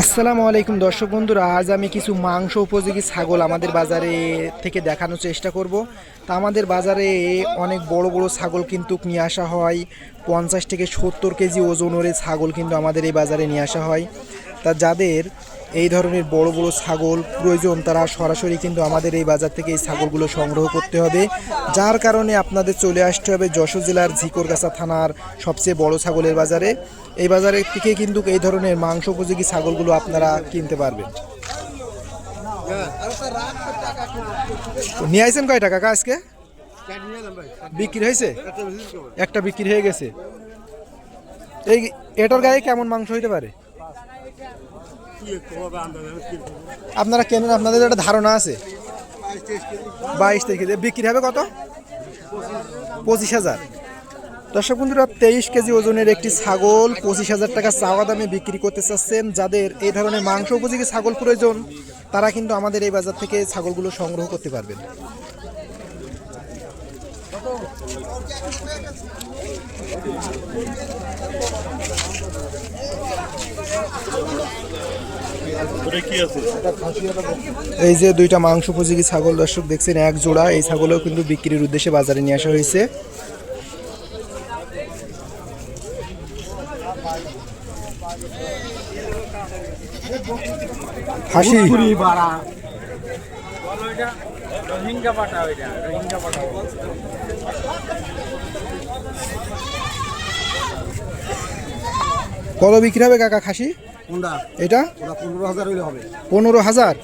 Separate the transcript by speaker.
Speaker 1: আসসালামু আলাইকুম দর্শক বন্ধুরা, আজ আমি কিছু মাংস উপযোগী ছাগল আমাদের বাজারে থেকে দেখানোর চেষ্টা করব। তা আমাদের বাজারে অনেক বড় বড় ছাগল কিন্তু নিয়ে আসা হয়, পঞ্চাশ থেকে সত্তর কেজি ওজনের ছাগল কিন্তু আমাদের এই বাজারে নিয়ে আসা হয়। তা যাদের এই ধরনের বড় বড় ছাগল প্রয়োজন, তারা সরাসরি কিন্তু আমাদের এই বাজার থেকে এই ছাগলগুলো সংগ্রহ করতে হবে। যার কারণে আপনাদের চলে আসতে হবে যশোর জেলার ঝিকরগাছা থানার সবচেয়ে বড় ছাগলের বাজারে। এই বাজারে থেকে কিন্তু এই ধরনের মাংস উপযোগী ছাগলগুলো আপনারা কিনতে পারবেন। নিয়ে আসছেন কয় টাকা? আজকে? বিক্রি হয়েছে? একটা বিক্রি হয়ে গেছে। এই এটার গায়ে কেমন মাংস হইতে পারে? আপনারা কেনেন? আপনাদের একটা ধারণা আছে? বাইশ তারিখে। বিক্রি হবে কত? পঁচিশ হাজার। দর্শক বন্ধুরা, তেইশ কেজি ওজনের একটি ছাগল, পঁচিশ হাজার টাকা চাওয়া দামে বিক্রি করতে চাচ্ছেন যাদের এই ধরনের মাংস উপযোগী ছাগল প্রয়োজন, তারা কিন্তু আমাদের এই বাজার থেকে ছাগলগুলো সংগ্রহ করতে পারবেন। এই যে দুইটা মাংস উপযোগী ছাগল দর্শক দেখছেন এক জোড়া। এই ছাগলও কিন্তু বিক্রির উদ্দেশ্যে বাজারে নিয়ে আসা হয়েছে। হাসি। কত বিক্রি হবে কাকা খাসি? এটা?
Speaker 2: পনেরো হাজার হইলে হবে।
Speaker 1: পনেরো হাজার?